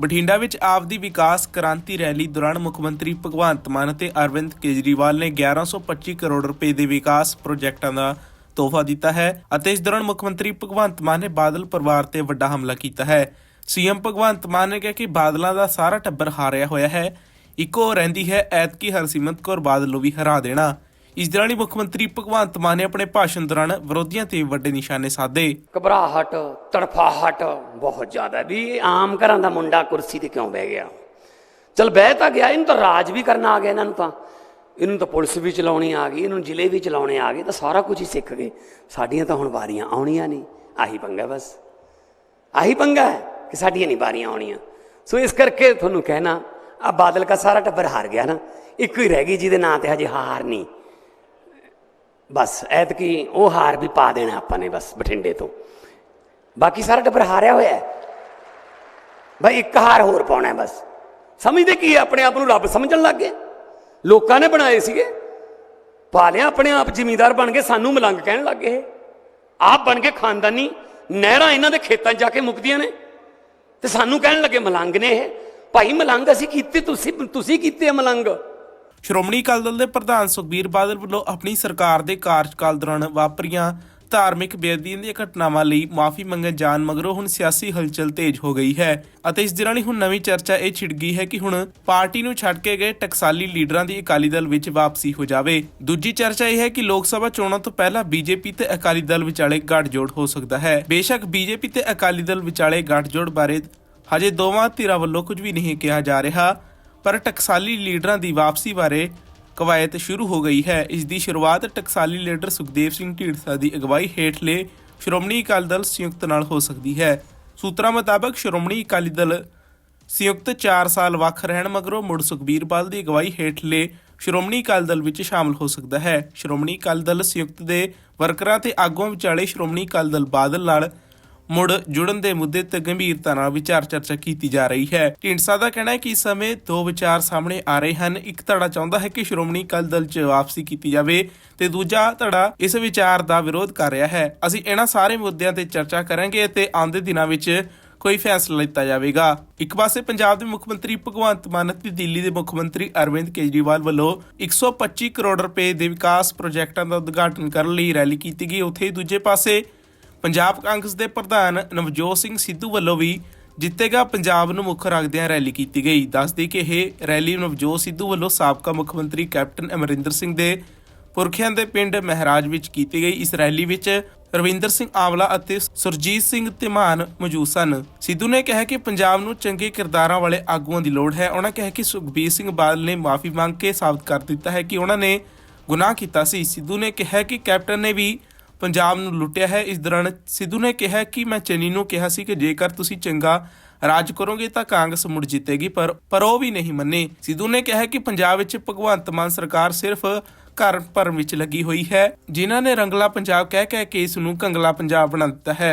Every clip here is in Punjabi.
ਬਠਿੰਡਾ ਵਿੱਚ ਆਪਦੀ ਵਿਕਾਸ ਕ੍ਰਾਂਤੀ ਰੈਲੀ ਦੌਰਾਨ ਮੁੱਖ ਮੰਤਰੀ ਭਗਵੰਤ ਮਾਨ ਅਤੇ ਅਰਵਿੰਦ ਕੇਜਰੀਵਾਲ ਨੇ 1125 ਕਰੋੜ ਰੁਪਏ ਦੇ ਵਿਕਾਸ ਪ੍ਰੋਜੈਕਟਾਂ ਦਾ ਤੋਹਫਾ ਦਿੱਤਾ ਹੈ ਅਤੇ ਇਸ ਦੌਰਾਨ ਮੁੱਖ ਮੰਤਰੀ ਭਗਵੰਤ ਮਾਨ ਨੇ ਬਾਦਲ ਪਰਿਵਾਰ ਤੇ ਵੱਡਾ ਹਮਲਾ ਕੀਤਾ ਹੈ। ਸੀਐਮ ਭਗਵੰਤ ਮਾਨ ਨੇ ਕਿਹਾ ਕਿ ਬਾਦਲਾਂ ਦਾ ਸਾਰਾ ਟੱਬਰ ਹਾਰਿਆ ਹੋਇਆ ਹੈ। ਇੱਕੋ ਰਹਿੰਦੀ ਹੈ ਐਤਕੀ ਹਰਸਿਮਰਤ ਕੌਰ, ਬਾਦਲ ਨੂੰ ਵੀ ਹਰਾ ਦੇਣਾ। ਇਸ ਦੌਰਾਨ ਹੀ ਮੁੱਖ ਮੰਤਰੀ ਭਗਵੰਤ ਮਾਨ ਨੇ ਆਪਣੇ ਭਾਸ਼ਣ ਦੌਰਾਨ ਵਿਰੋਧੀਆਂ ਤੇ ਵੱਡੇ ਨਿਸ਼ਾਨੇ ਸਾਧੇ। ਘਬਰਾਹਟ ਤੜਫਾਹਟ ਬਹੁਤ ਜ਼ਿਆਦਾ ਵੀ ਇਹ ਆਮ ਘਰਾਂ ਦਾ ਮੁੰਡਾ ਕੁਰਸੀ ਤੇ ਕਿਉਂ ਬਹਿ ਗਿਆ? ਚਲ ਬਹਿ ਤਾਂ ਗਿਆ, ਇਹਨੂੰ ਤਾਂ ਰਾਜ ਵੀ ਕਰਨਾ ਆ ਗਿਆ ਇਹਨਾਂ ਨੂੰ ਤਾਂ। ਇਹਨੂੰ ਤਾਂ ਪੁਲਿਸ ਵੀ ਚਲਾਉਣੀ ਆ ਗਈ, ਇਹਨੂੰ ਜ਼ਿਲ੍ਹੇ ਵੀ ਚਲਾਉਣੇ ਆ ਗਏ ਤਾਂ ਸਾਰਾ ਕੁਝ ਹੀ ਸਿੱਖ ਗਏ। ਸਾਡੀਆਂ ਤਾਂ ਹੁਣ ਵਾਰੀਆਂ ਆਉਣੀਆਂ ਨਹੀਂ, ਆਹੀ ਪੰਗਾ ਬਸ। ਆਹੀ ਪੰਗਾ ਹੈ ਕਿ ਸਾਡੀਆਂ ਨਹੀਂ ਵਾਰੀਆਂ ਆਉਣੀਆਂ। ਸੋ ਇਸ ਕਰਕੇ ਤੁਹਾਨੂੰ ਕਹਿਣਾ ਆ ਬਾਦਲ ਦਾ ਸਾਰਾ ਟੱਬਰ ਹਾਰ ਗਿਆ ਨਾ, ਇੱਕੋ ਹੀ ਰਹਿ ਗਈ ਜਿਹਦੇ ਨਾਂ ਤੇ ਹਜੇ ਹਾਰ ਨਹੀਂ। ਬਸ, ਐਤਕੀ ਉਹ ਹਾਰ ਵੀ ਪਾ ਦੇਣਾ ਆਪਾਂ ਨੇ ਬਸ ਬਠਿੰਡੇ ਤੋਂ। ਬਾਕੀ ਸਾਰਾ ਟੱਬਰ ਹਾਰਿਆ ਹੋਇਆ ਹੈ। ਭਾਈ ਇੱਕ ਹਾਰ ਹੋਰ ਪਾਉਣਾ ਬਸ। ਸਮਝਦੇ ਕੀ ਹੈ ਆਪਣੇ ਆਪ ਨੂੰ ਰੱਬ ਸਮਝਣ ਲੱਗ ਗਏ? ਲੋਕਾਂ ਨੇ ਬਣਾਏ ਸੀਗੇ। ਪਾ ਲਿਆ ਆਪਣੇ ਆਪ ਜ਼ਿਮੀਂਦਾਰ ਬਣ ਕੇ, ਸਾਨੂੰ ਮਲੰਗ ਕਹਿਣ ਲੱਗ ਗਏ ਆਪ ਬਣ ਕੇ ਖਾਨਦਾਨੀ ਨਹਿਰਾਂ ਇਹਨਾਂ ਦੇ ਖੇਤਾਂ 'ਚ ਜਾ ਕੇ ਮੁਕਦੀਆਂ ਨੇ। ਤੇ ਸਾਨੂੰ ਕਹਿਣ ਲੱਗੇ ਮਲੰਗ ਨੇ ਇਹ। ਭਾਈ ਮਲੰਗ ਅਸੀਂ ਕੀਤੇ, ਤੁਸੀਂ ਤੁਸੀਂ ਕੀਤੇ ਆ ਮਲੰਗ? ਸ਼੍ਰੋਮਣੀ ਅਕਾਲੀ ਦਲ ਦੇ ਪ੍ਰਧਾਨ ਸੁਖਬੀਰ ਬਾਦਲ ਵੱਲੋਂ ਆਪਣੀ ਸਰਕਾਰ ਦੇ ਕਾਰਜਕਾਲ ਦੌਰਾਨ ਵਾਪਰੀਆਂ ਧਾਰਮਿਕ ਬੇਅਦਬੀਆਂ ਦੀਆਂ ਘਟਨਾਵਾਂ ਲਈ ਮਾਫੀ ਮੰਗਣ ਜਾਣ ਮਗਰੋਂ ਹੁਣ ਸਿਆਸੀ ਹਲਚਲ ਤੇਜ਼ ਹੋ ਗਈ ਹੈ ਅਤੇ ਇਸ ਦੌਰਾਨ ਹੀ ਹੁਣ ਨਵੀਂ ਚਰਚਾ ਇਹ ਛਿੜ ਗਈ ਹੈ ਕਿ ਹੁਣ ਪਾਰਟੀ ਨੂੰ ਛੱਡ ਕੇ ਗਏ ਟਕਸਾਲੀ ਲੀਡਰਾਂ ਦੀ ਅਕਾਲੀ ਦਲ ਵਿੱਚ ਵਾਪਸੀ ਹੋ ਜਾਵੇ। ਦੂਜੀ ਚਰਚਾ ਇਹ ਹੈ ਕਿ ਲੋਕ ਸਭਾ ਚੋਣਾਂ ਤੋਂ ਪਹਿਲਾਂ ਬੀਜੇਪੀ ਤੇ ਅਕਾਲੀ ਦਲ ਵਿਚਾਲੇ ਗੱਠਜੋੜ ਹੋ ਸਕਦਾ ਹੈ। ਬੇਸ਼ੱਕ ਬੀਜੇਪੀ ਤੇ ਅਕਾਲੀ ਦਲ ਵਿਚਾਲੇ ਗੱਠਜੋੜ ਬਾਰੇ ਹਜੇ ਦੋਵਾਂ ਧਿਰਾਂ ਵੱਲੋਂ ਕੁਝ ਵੀ ਨਹੀਂ ਕਿਹਾ ਜਾ ਰਿਹਾ। ਪਰ ਟਕਸਾਲੀ ਲੀਡਰਾਂ ਦੀ ਵਾਪਸੀ ਬਾਰੇ ਕਵਾਇਤ ਸ਼ੁਰੂ ਹੋ ਗਈ ਹੈ। ਇਸ ਦੀ ਸ਼ੁਰੂਆਤ ਟਕਸਾਲੀ ਲੀਡਰ ਸੁਖਦੇਵ ਸਿੰਘ ਢੀਂਡਸਾ ਦੀ ਅਗਵਾਈ ਹੇਠਲੇ ਸ਼੍ਰੋਮਣੀ ਅਕਾਲੀ ਦਲ ਸੰਯੁਕਤ ਨਾਲ ਹੋ ਸਕਦੀ ਹੈ। ਸੂਤਰਾਂ ਮੁਤਾਬਕ ਸ਼੍ਰੋਮਣੀ ਅਕਾਲੀ ਦਲ ਸੰਯੁਕਤ 4 ਸਾਲ ਵੱਖ ਰਹਿਣ ਮਗਰੋਂ ਮੁੜ ਸੁਖਬੀਰ ਬਾਦਲ ਦੀ ਅਗਵਾਈ ਹੇਠਲੇ ਸ਼੍ਰੋਮਣੀ ਅਕਾਲੀ ਦਲ ਵਿੱਚ ਸ਼ਾਮਲ ਹੋ ਸਕਦਾ ਹੈ। ਸ਼੍ਰੋਮਣੀ ਅਕਾਲੀ ਦਲ ਸੰਯੁਕਤ ਦੇ ਵਰਕਰਾਂ ਤੇ ਆਗੂਆਂ ਵਿਚਾਲੇ ਸ਼੍ਰੋਮਣੀ ਅਕਾਲੀ ਦਲ ਬਾਦਲ ਨਾਲ ਮੁੜ ਜੁੜਨ ਦੇ ਮੁੱਦੇ ਤੇ ਗੰਭੀਰਤਾ ਨਾਲ ਵਿਚਾਰ ਚਰਚਾ ਕੀਤੀ ਜਾ ਰਹੀ ਹੈ। ਢੀਂਡਸਾ ਦਾ ਕਹਿਣਾ ਹੈ ਕਿ ਇਸ ਸਮੇਂ ਦੋ ਵਿਚਾਰ ਸਾਹਮਣੇ ਆ ਰਹੇ ਹਨ। ਇੱਕ ਧੜਾ ਚਾਹੁੰਦਾ ਹੈ ਕਿ ਸ਼੍ਰੋਮਣੀ ਅਕਾਲੀ ਦਲ 'ਚ ਵਾਪਸੀ ਕੀਤੀ ਜਾਵੇ ਤੇ ਦੂਜਾ ਧੜਾ ਇਸ ਵਿਚਾਰ ਦਾ ਵਿਰੋਧ ਕਰ ਰਿਹਾ ਹੈ। ਅਸੀਂ ਇਹਨਾਂ ਸਾਰੇ ਮੁੱਦਿਆਂ ਤੇ ਚਰਚਾ ਕਰਾਂਗੇ ਤੇ ਆਉਂਦੇ ਦਿਨਾਂ ਵਿੱਚ ਕੋਈ ਫੈਸਲਾ ਲਿੱਤਾ ਜਾਵੇਗਾ। ਇੱਕ ਪਾਸੇ ਪੰਜਾਬ ਦੇ ਮੁੱਖ ਮੰਤਰੀ ਭਗਵੰਤ ਮਾਨ ਅਤੇ ਦਿੱਲੀ ਦੇ ਮੁੱਖ ਮੰਤਰੀ ਅਰਵਿੰਦ ਕੇਜਰੀਵਾਲ ਵੱਲੋਂ 125 ਕਰੋੜ ਰੁਪਏ ਦੇ ਵਿਕਾਸ ਪ੍ਰੋਜੈਕਟਾਂ ਦਾ ਉਦਘਾਟਨ ਕਰਨ ਲਈ ਰੈਲੀ ਕੀਤੀ ਗਈ। ਉੱਥੇ ਦੂਜੇ ਪਾਸੇ ਪੰਜਾਬ ਕਾਂਗਰਸ ਦੇ ਪ੍ਰਧਾਨ ਨਵਜੋਤ ਸਿੰਘ ਸਿੱਧੂ ਵੱਲੋਂ ਵੀ ਜਿੱਤੇਗਾ ਪੰਜਾਬ ਨੂੰ ਮੁੱਖ ਰੱਖਦਿਆਂ ਰੈਲੀ ਕੀਤੀ ਗਈ। ਦੱਸਦੀ ਕਿ ਇਹ ਰੈਲੀ ਨਵਜੋਤ ਸਿੱਧੂ ਵੱਲੋਂ ਸਾਬਕਾ ਮੁੱਖ ਮੰਤਰੀ ਕੈਪਟਨ ਅਮਰਿੰਦਰ ਸਿੰਘ ਦੇ ਪੁਰਖਿਆਂ ਦੇ ਪਿੰਡ ਮਹਿਰਾਜ ਵਿੱਚ ਕੀਤੀ ਗਈ। ਇਸ ਰੈਲੀ ਵਿੱਚ ਰਵਿੰਦਰ ਸਿੰਘ ਆਵਲਾ ਅਤੇ ਸੁਰਜੀਤ ਸਿੰਘ ਧਿਮਾਨ ਮੌਜੂਦ ਸਨ। ਸਿੱਧੂ ਨੇ ਕਿਹਾ ਕਿ ਪੰਜਾਬ ਨੂੰ ਚੰਗੇ ਕਿਰਦਾਰਾਂ ਵਾਲੇ ਆਗੂਆਂ ਦੀ ਲੋੜ ਹੈ। ਉਹਨਾਂ ਕਿਹਾ ਕਿ ਸੁਖਬੀਰ ਸਿੰਘ ਬਾਦਲ ਨੇ ਮਾਫੀ ਮੰਗ ਕੇ ਸਾਬਤ ਕਰ ਦਿੱਤਾ ਹੈ ਕਿ ਉਹਨਾਂ ਨੇ ਗੁਨਾਹ ਕੀਤਾ ਸੀ। ਸਿੱਧੂ ਨੇ ਕਿਹਾ ਕਿ ਕੈਪਟਨ ਨੇ ਵੀ ਪੰਜਾਬ ਨੂੰ ਲੁੱਟਿਆ ਹੈ। ਇਸ ਦੌਰਾਨ ਸਿੱਧੂ ਨੇ ਕਿਹਾ ਕਿ ਮੈਂ ਚੰਨੀ ਨੂੰ ਕਿਹਾ ਸੀ ਕਿ ਜੇਕਰ ਤੁਸੀਂ ਚੰਗਾ ਰਾਜ ਕਰੋਗੇ ਤਾਂ ਕਾਂਗਰਸ ਮੁੜ ਜਿੱਤੇਗੀ, ਪਰ ਪਰ ਉਹ ਵੀ ਨਹੀਂ ਮੰਨੇ। ਸਿੱਧੂ ਨੇ ਕਿਹਾ ਕਿ ਪੰਜਾਬ ਵਿੱਚ ਭਗਵੰਤ ਮਾਨ ਸਰਕਾਰ ਸਿਰਫ ਘਰ ਭਰਨ ਵਿੱਚ ਲੱਗੀ ਹੋਈ ਹੈ। ਜਿਨ੍ਹਾਂ ਨੇ ਰੰਗਲਾ ਪੰਜਾਬ ਕਹਿ ਕਹਿ ਕੇ ਇਸ ਨੂੰ ਕੰਗਲਾ ਪੰਜਾਬ ਬਣਾ ਦਿੱਤਾ ਹੈ।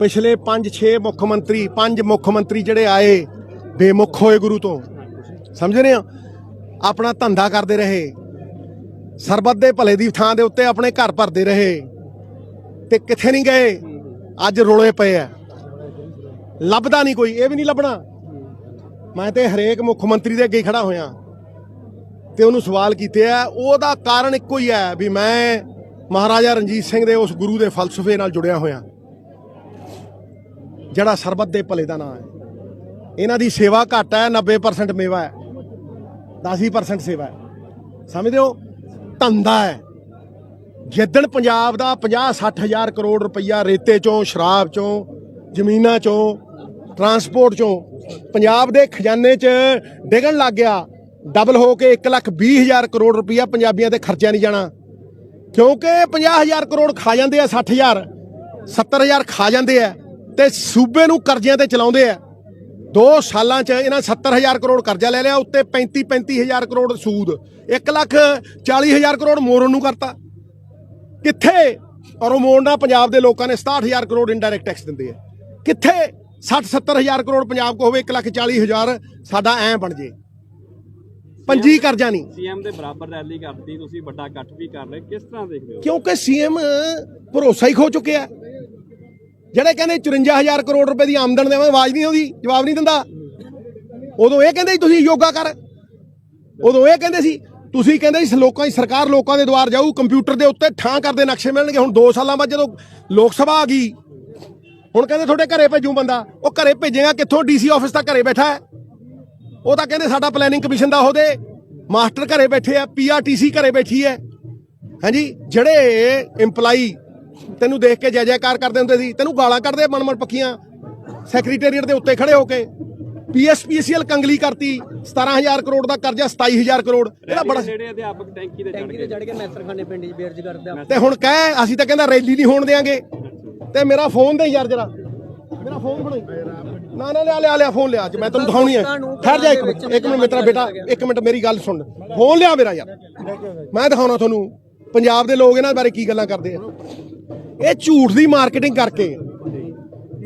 ਪਿਛਲੇ 5-6 ਮੁੱਖ ਮੰਤਰੀ, ਪੰਜ ਮੁੱਖ ਮੰਤਰੀ ਜਿਹੜੇ ਆਏ, ਬੇਮੁਖ ਹੋਏ ਗੁਰੂ ਤੋਂ। ਸਮਝ ਰਹੇ ਹੋ ਆਪਣਾ ਧੰਦਾ ਕਰਦੇ ਰਹੇ। ਸਰਬੱਤ ਦੇ ਭਲੇ ਦੀ ਥਾਂ ਦੇ ਉੱਤੇ ਆਪਣੇ ਘਰ ਭਰਦੇ ਰਹੇ। ਤੇ ਕਿੱਥੇ ਨਹੀਂ ਗਏ? ਅੱਜ ਰੋਲੇ ਪਏ ਆ। ਲੱਭਦਾ ਨਹੀਂ ਕੋਈ, ਇਹ ਵੀ ਨਹੀਂ ਲੱਭਣਾ। ਮੈਂ ਤੇ ਹਰੇਕ ਮੁੱਖ ਮੰਤਰੀ ਦੇ ਅੱਗੇ ਹੀ ਖੜਾ ਹੋਇਆ। ਤੇ ਉਹਨੂੰ ਸਵਾਲ ਕੀਤੇ ਆ, ਉਹਦਾ ਕਾਰਨ ਇੱਕੋ ਹੀ ਹੈ ਵੀ ਮੈਂ ਮਹਾਰਾਜਾ ਰਣਜੀਤ ਸਿੰਘ ਦੇ ਉਸ ਗੁਰੂ ਦੇ ਫਲਸਫੇ ਨਾਲ ਜੁੜਿਆ ਹੋਇਆ। ਜਿਹੜਾ ਸਰਬੱਤ ਦੇ ਭਲੇ ਦਾ ਨਾਮ ਹੈ। ਇਹਨਾਂ ਦੀ ਸੇਵਾ ਘੱਟ ਹੈ 90% ਮੇਵਾ ਹੈ। 10% ਸੇਵਾ ਹੈ। ਸਮਝਦੇ ਹੋ? ਧੰਦਾ ਹੈ। ਜਿੱਦਣ ਪੰਜਾਬ ਦਾ 50 60 ਹਜ਼ਾਰ ਕਰੋੜ ਰੁਪਈਆ ਰੇਤੇ ਚੋਂ, ਸ਼ਰਾਬ ਚੋਂ, ਜ਼ਮੀਨਾਂ ਚੋਂ, ਟਰਾਂਸਪੋਰਟ ਚੋਂ ਪੰਜਾਬ ਦੇ ਖਜ਼ਾਨੇ 'ਚ ਡਿਗਣ ਲੱਗ ਗਿਆ, ਡਬਲ ਹੋ ਕੇ 1 ਲੱਖ 20 ਹਜ਼ਾਰ ਕਰੋੜ ਰੁਪਈਆ ਪੰਜਾਬੀਆਂ ਤੇ ਖਰਚਿਆ ਨਹੀਂ ਜਾਣਾ ਕਿਉਂਕਿ 50 ਹਜ਼ਾਰ ਕਰੋੜ ਖਾ ਜਾਂਦੇ ਆ 60 ਹਜ਼ਾਰ 70 ਹਜ਼ਾਰ ਖਾ ਜਾਂਦੇ ਆ ਤੇ ਸੂਬੇ ਨੂੰ ਕਰਜ਼ਿਆਂ ਤੇ ਚਲਾਉਂਦੇ ਆ। ਦੋ ਸਾਲਾਂ 'ਚ ਇਹਨਾਂ 70 ਹਜ਼ਾਰ ਕਰੋੜ ਕਰਜ਼ਾ ਲੈ ਲਿਆ, ਉੱਤੇ 35 35 ਹਜ਼ਾਰ ਕਰੋੜ ਸੂਦ 1 ਲੱਖ 40 ਹਜ਼ਾਰ ਕਰੋੜ ਮੋਰਨ ਨੂੰ ਕਰਤਾ। ਕਿੱਥੇ? ਔਰ ਉਹ ਮੋੜਨਾ ਪੰਜਾਬ ਦੇ ਲੋਕਾਂ ਨੇ 67 ਹਜ਼ਾਰ ਕਰੋੜ ਇਨਡਾਇਰੈਕਟ ਟੈਕਸ ਦਿੰਦੇ ਆ। ਕਿੱਥੇ? 60 70 ਹਜ਼ਾਰ ਕਰੋੜ ਪੰਜਾਬ ਕੋ ਹੋਵੇ 1 ਲੱਖ 40 ਹਜ਼ਾਰ ਸਾਡਾ ਐ ਬਣ ਜੇ। ਪੰਜੀ ਕਰਜ਼ਾ ਨਹੀਂ। ਸੀਐਮ ਦੇ ਬਰਾਬਰ ਰੈਲੀ ਕਰਦੀ ਤੁਸੀਂ ਵੱਡਾ ਇਕੱਠ ਵੀ ਕਰ ਰਹੇ ਕਿਸ ਤਰ੍ਹਾਂ ਦੇਖਦੇ ਹੋ? ਕਿਉਂਕਿ ਸੀਐਮ ਭਰੋਸਾ ਹੀ ਖੋ ਚੁੱਕਿਆ ਜਿਹੜੇ ਕਹਿੰਦੇ 54000 ਕਰੋੜ ਰੁਪਏ ਦੀ ਆਮਦਨ ਦੇਵਾਂ ਆਵਾਜ਼ ਨਹੀਂ ਆਉਂਦੀ ਜਵਾਬ ਨਹੀਂ ਦਿੰਦਾ। ਉਦੋਂ ਇਹ ਕਹਿੰਦੇ ਤੁਸੀਂ ਯੋਗਾ ਕਰ। ਉਦੋਂ ਇਹ ਕਹਿੰਦੇ ਸੀ ਤੁਸੀਂ ਕਹਿੰਦੇ ਸੀ ਲੋਕਾਂ ਦੀ ਸਰਕਾਰ ਲੋਕਾਂ ਦੇ ਦੁਆਰ ਜਾਊ, ਕੰਪਿਊਟਰ ਦੇ ਉੱਤੇ ਠਾਂ ਕਰਦੇ ਨਕਸ਼ੇ ਮਿਲਣਗੇ। ਹੁਣ 2 ਸਾਲਾਂ ਬਾਅਦ ਜਦੋਂ ਲੋਕ ਸਭਾ ਆ ਗਈ, ਹੁਣ ਕਹਿੰਦੇ ਤੁਹਾਡੇ ਘਰੇ ਭੇਜੂ ਬੰਦਾ। ਉਹ ਘਰੇ ਭੇਜੇਗਾ, ਕਿੱਥੋਂ ਡੀਸੀ ਆਫਿਸ ਤੱਕ ਘਰੇ ਬੈਠਾ ਹੈ? ਉਹ ਤਾਂ ਕਹਿੰਦੇ ਸਾਡਾ ਪਲੈਨਿੰਗ ਕਮਿਸ਼ਨ ਦਾ ਉਹਦੇ ਮਾਸਟਰ ਘਰੇ ਬੈਠੇ ਆ ਪੀਆਰਟੀਸੀ ਘਰੇ ਬੈਠੀ ਹੈ। ਹਾਂਜੀ, ਜਿਹੜੇ EMPLOYE ਤੈਨੂੰ ਦੇਖ ਕੇ ਜੈ ਜੈਕਾਰ ਕਰਦੇ ਹੁੰਦੇ ਸੀ, ਤੈਨੂੰ ਗਾਲਾਂ ਕੱਢਦੇ ਮਨ ਮਨ ਪੱਕੀਆਂ। ਸੈਕਟਰੀਏਟ ਦੇ ਉੱਤੇ ਖੜੇ ਹੋ ਕੇ। ਪੀਐਸਪੀਸੀਐਲ ਕੰਗਲੀ ਕਰਤੀ 17000 ਕਰੋੜ ਦਾ ਕਰਜ਼ਾ 27000 ਕਰੋੜ। ਇਹਦਾ ਬੜਾ ਜਿਹੜੇ ਅਧਿਆਪਕ ਟੈਂਕੀ ਤੇ ਚੜ ਟੈਂਕੀ ਗਏ ਤੇ ਚੜ ਕੇ ਮੈਸਰਖਾਨੇ ਪਿੰਡ 'ਚ ਬੇਰਜ ਕਰਦੇ ਤੇ ਹੁਣ ਕਹਿ ਅਸੀਂ ਤਾਂ ਕਹਿੰਦਾ ਰੈਲੀ ਨਹੀਂ ਹੋਣ ਦੇਾਂਗੇ ਤੇ ਮੇਰਾ ਫੋਨ ਦੇ ਯਾਰ ਜਰਾ। ਮੇਰਾ ਫੋਨ ਫੜਾਈ ਨਾ ਨਾ ਲਿਆ ਲਿਆ ਲਿਆ ਫੋਨ ਲਿਆ। ਅੱਜ ਮੈਂ ਤੈਨੂੰ ਦਿਖਾਉਣੀ ਹੈ ਠਹਿਰ ਜਾ ਇੱਕ ਮਿੰਟ ਇੱਕ ਮਿੰਟ ਮੇਰਾ ਬੇਟਾ ਇੱਕ ਮਿੰਟ ਮੇਰੀ ਗੱਲ ਸੁਣ। ਫੋਨ ਲਿਆ ਮੇਰਾ ਯਾਰ। ਮੈਂ ਦਿਖਾਉਣਾ ਤੁਹਾਨੂੰ। ਪੰਜਾਬ ਦੇ ਲੋਕ ਇਹਨਾਂ ਬਾਰੇ ਕੀ ਗੱਲਾਂ ਕਰਦੇ ਆ। ਇਹ ਝੂਠ ਦੀ ਮਾਰਕੀਟਿੰਗ ਕਰਕੇ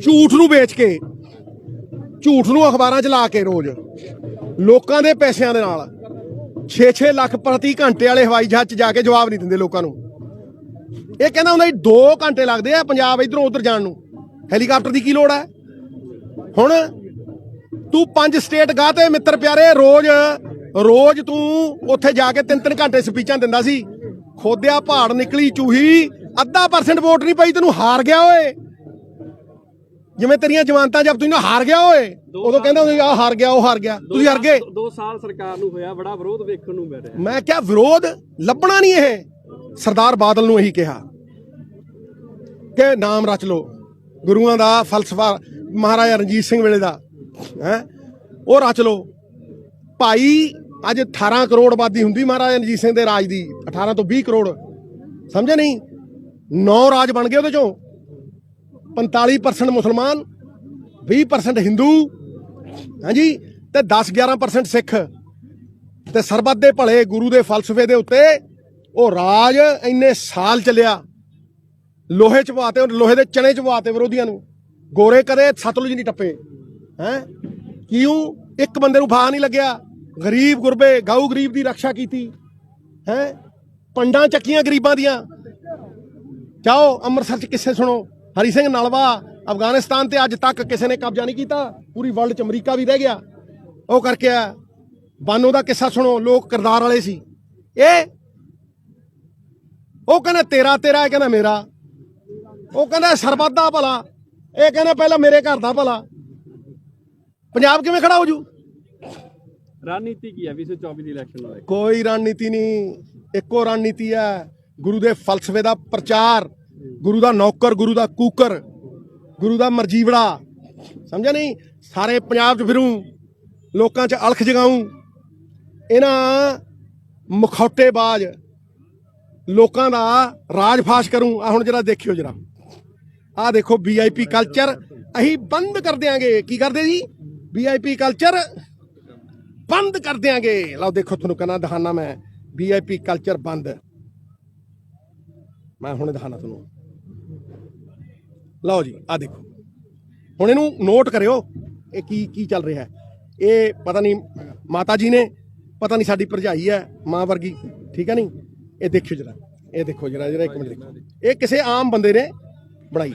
ਝੂਠ ਨੂੰ ਵੇਚ ਕੇ ਝੂਠ ਨੂੰ ਅਖਬਾਰਾਂ 'ਚ ਲਾ ਕੇ ਰੋਜ਼। ਲੋਕਾਂ ਦੇ ਪੈਸਿਆਂ ਦੇ ਨਾਲ। 6-6 ਲੱਖ ਪ੍ਰਤੀ ਘੰਟੇ ਵਾਲੇ ਹਵਾਈ ਜਹਾਜ਼ 'ਚ ਜਾ ਕੇ ਜਵਾਬ ਨਹੀਂ ਦਿੰਦੇ ਲੋਕਾਂ ਨੂੰ। ਇਹ ਕਹਿੰਦਾ ਹੁੰਦਾ ਜੀ 2 ਘੰਟੇ ਲੱਗਦੇ ਆ ਪੰਜਾਬ ਇਧਰੋਂ ਉਧਰ ਜਾਣ ਨੂੰ। ਹੈਲੀਕਾਪਟਰ ਦੀ ਕੀ ਲੋੜ ਹੈ ਹੁਣ ਤੂੰ ਪੰਜ ਸਟੇਟ ਗਾ ਤੇ ਮਿੱਤਰ ਪਿਆਰੇ, ਰੋਜ਼ ਰੋਜ਼ ਤੂੰ ਉੱਥੇ ਜਾ ਕੇ ਤਿੰਨ ਤਿੰਨ ਘੰਟੇ ਸਪੀਚਾਂ ਦਿੰਦਾ ਸੀ। ਖੋਦਿਆ ਪਹਾੜ ਨਿਕਲੀ, ਚੂਹੀ, ਅੱਧਾ ਪਰਸੈਂਟ ਵੋਟ ਨਹੀਂ ਪਈ, ਤੈਨੂੰ ਹਾਰ ਗਿਆ ਓਏ। ਜਿਵੇਂ ਤੇਰੀਆਂ ਜਮਾਨਤਾਂ ਜਬ ਤੂੰ ਹਾਰ ਗਿਆ ਓਏ ਉਦੋਂ ਕਹਿੰਦਾ ਹੁੰਦਾ ਆ ਹਾਰ ਗਿਆ ਉਹ ਹਾਰ ਗਿਆ। ਤੁਸੀਂ ਹਾਰ ਗਏ। 2 ਸਾਲ ਸਰਕਾਰ ਨੂੰ ਹੋਇਆ ਬੜਾ ਵਿਰੋਧ ਵੇਖਣ ਨੂੰ ਮਿਲ ਰਿਹਾ। ਮੈਂ ਕਿਹਾ ਵਿਰੋਧ ਲੱਭਣਾ ਨਹੀਂ ਇਹ। ਸਰਦਾਰ ਬਾਦਲ ਨੂੰ ਇਹੀ ਕਿਹਾ ਕਿ ਨਾਮ ਰਚ ਲੋ ਗੁਰੂਆਂ ਦਾ ਫਲਸਫਾ ਮਹਾਰਾਜਾ ਰਣਜੀਤ ਸਿੰਘ ਵੇਲੇ ਦਾ ਹੈ ਉਹ ਰਚ ਲੋ ਭਾਈ ਅੱਜ 18 ਕਰੋੜ ਆਬਾਦੀ ਹੁੰਦੀ ਮਹਾਰਾਜਾ ਰਣਜੀਤ ਸਿੰਘ ਦੇ ਰਾਜ ਦੀ 18 ਤੋਂ 20 ਕਰੋੜ। ਸਮਝੇ ਨਹੀਂ? 9 ਰਾਜ ਬਣ ਗਏ ਉਹਦੇ ਚੋਂ। 45% ਮੁਸਲਮਾਨ 20% ਹਿੰਦੂ, ਹਾਂਜੀ, ਤੇ 10-11% ਸਿੱਖ। ਤੇ ਸਰਬੱਤ ਦੇ ਭਲੇ ਗੁਰੂ ਦੇ ਫਲਸਫੇ ਦੇ ਉੱਤੇ ਉਹ ਰਾਜ ਇੰਨੇ ਸਾਲ ਚੱਲਿਆ। ਲੋਹੇ ਚ ਪਵਾਤੇ ਉਹ ਲੋਹੇ ਦੇ ਚਣੇ ਚ ਪਵਾਤੇ ਵਿਰੋਧੀਆਂ ਨੂੰ। ਗੋਰੇ ਕਦੇ ਸਤਲੁਜ ਨਹੀਂ ਟੱਪੇ, ਹੈ? ਕਿਉਂ? ਇੱਕ ਬੰਦੇ ਨੂੰ ਫਾ ਨਹੀਂ ਲੱਗਿਆ। ਗਰੀਬ ਗੁਰਬੇ ਗਾਉ ਗਰੀਬ ਦੀ ਰੱਖਿਆ ਕੀਤੀ, ਹੈ? ਪੰਡਾਂ ਚੱਕੀਆਂ ਗਰੀਬਾਂ ਦੀਆਂ। ਜਾਓ, ਅੰਮ੍ਰਿਤਸਰ ਚ ਕਿਸੇ ਸੁਣੋ। ਹਰੀ ਸਿੰਘ ਨਲਵਾ ਅਫਗਾਨਿਸਤਾਨ ਤੇ ਅੱਜ ਤੱਕ ਕਿਸੇ ਨੇ ਕਬਜ਼ਾ ਨਹੀਂ ਕੀਤਾ। ਪੂਰੀ ਵਰਲਡ ਚ ਅਮਰੀਕਾ ਵੀ ਰਹਿ ਗਿਆ। ਉਹ ਕਰਕੇ ਆ ਬਾਨੋ ਦਾ ਕਿੱਸਾ ਸੁਣੋ ਲੋਕ ਕਿਰਦਾਰ ਵਾਲੇ ਸੀ। ਇਹ ਉਹ ਕਹਿੰਦਾ ਤੇਰਾ ਤੇਰਾ ਇਹ ਕਹਿੰਦਾ ਮੇਰਾ। ਉਹ ਕਹਿੰਦਾ ਸਰਬੱਤ ਦਾ ਭਲਾ। ਇਹ ਕਹਿੰਦਾ ਪਹਿਲਾਂ ਮੇਰੇ ਘਰ ਦਾ ਭਲਾ। ਪੰਜਾਬ ਕਿਵੇਂ ਖੜਾ ਹੋ ਜੂ? ਰਣਨੀਤੀ ਕੀ ਹੈ 2024 ਦੀ ਇਲੈਕਸ਼ਨ ਨੂੰ ਕੋਈ ਰਣਨੀਤੀ ਨਹੀਂ। ਇੱਕੋ ਰਣਨੀਤੀ ਹੈ ਗੁਰੂ ਦੇ ਫਲਸਫੇ ਦਾ ਪ੍ਰਚਾਰ। ਗੁਰੂ ਦਾ ਨੌਕਰ, ਗੁਰੂ ਦਾ ਕੂਕਰ, ਗੁਰੂ ਦਾ ਮਰਜੀਵੜਾ। ਸਮਝਿਆ ਨਹੀਂ? ਸਾਰੇ ਪੰਜਾਬ 'ਚ ਫਿਰੂ, ਲੋਕਾਂ 'ਚ ਅਲਖ ਜਗਾਉਂ ਇਹਨਾਂ ਮੁਖੌਟੇਬਾਜ਼ ਲੋਕਾਂ ਦਾ ਰਾਜ ਫਾਸ਼ ਕਰੂੰ। ਆ ਹੁਣ ਜਰਾ ਦੇਖਿਓ ਜਰਾ। ਆ ਦੇਖੋ ਵੀਆਈਪੀ ਕਲਚਰ ਅਸੀਂ ਬੰਦ ਕਰ ਦਿਆਂਗੇ। ਕੀ ਕਰਦੇ ਜੀ? ਵੀਆਈਪੀ ਕਲਚਰ ਬੰਦ ਕਰ ਦਿਆਂਗੇ। ਲਓ ਦੇਖੋ ਤੁਹਾਨੂੰ ਕਹਿੰਦਾ ਦਿਖਾਣਾ ਮੈਂ। ਵੀਆਈਪੀ ਕਲਚਰ ਬੰਦ। ਮੈਂ ਹੁਣ ਦਿਖਾਣਾ ਤੁਹਾਨੂੰ। ਲਓ ਜੀ ਆ ਦੇਖੋ। ਹੁਣ ਇਹਨੂੰ ਨੋਟ ਕਰਿਓ, ਇਹ ਕੀ ਕੀ ਚੱਲ ਰਿਹਾ ਹੈ। ਇਹ ਪਤਾ ਨਹੀਂ, ਮਾਤਾ ਜੀ ਨੇ, ਪਤਾ ਨਹੀਂ ਸਾਡੀ ਭਰਜਾਈ ਹੈ, ਮਾਂ ਵਰਗੀ, ਠੀਕ ਹੈ ਨਹੀਂ? ਇਹ ਦੇਖਿਓ ਜਰਾ, ਇਹ ਦੇਖੋ ਜਰਾ ਜਰਾ ਇੱਕ ਮਿੰਟ ਦੇਖੋ। ਇਹ ਕਿਸੇ ਆਮ ਬੰਦੇ ਨੇ ਬਣਾਈ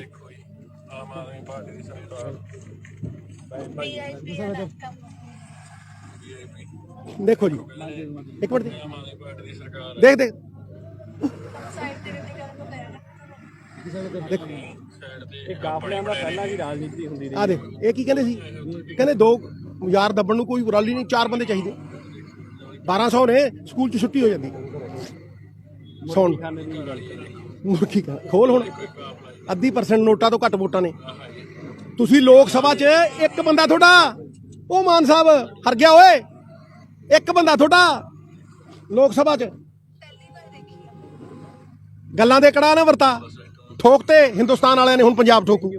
ਦੇਖੋ ਜੀ, ਇੱਕ ਮਿੰਟ ਦੇਖ ਦੇਖ। ਦੇਖ, ਇਹ ਕਾਫਲਿਆਂ ਦਾ ਪਹਿਲਾਂ ਵੀ ਰਾਜਨੀਤੀ ਹੁੰਦੀ ਆ ਦੇਖ, ਇਹ ਕੀ ਕਹਿੰਦੇ ਸੀ? ਕਹਿੰਦੇ ਦੋ ਯਾਰ ਦੱਬਣ ਨੂੰ ਕੋਈ ਰੈਲੀ ਨਹੀਂ, ਚਾਰ ਬੰਦੇ ਚਾਹੀਦੇ। 1200 ਨੇ, ਸਕੂਲ ਚ ਛੁੱਟੀ ਹੋ ਜਾਂਦੀ। ਸੌਣ। ਖਾਨੇ ਕਾ ਖੋਲ ਹੁਣ। ਅੱਧੀ ਪਰਸੈਂਟ ਨੋਟਾਂ ਤੋਂ ਘੱਟ ਵੋਟਾਂ ਨੇ। ਤੁਸੀਂ ਲੋਕ ਸਭਾ 'ਚ ਇੱਕ ਬੰਦਾ ਤੁਹਾਡਾ, ਉਹ ਮਾਨ ਸਾਹਿਬ, ਹਰ ਗਿਆ ਓਏ। ਇੱਕ ਬੰਦਾ ਤੁਹਾਡਾ, ਲੋਕ ਸਭਾ 'ਚ। ਗੱਲਾਂ ਦੇ ਕੜਾ ਨਾ ਵਰਤਾ। ਠੋਕ ਤੇ ਹਿੰਦੁਸਤਾਨ ਵਾਲਿਆਂ ਨੇ ਹੁਣ ਪੰਜਾਬ ਠੋਕੂ।